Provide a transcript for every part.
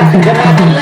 ஒட்டுக்காரங்க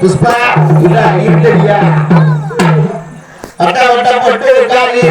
புஷ்பா இல்ல இல்லையா வட்ட பொட்டு காரி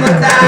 levantar.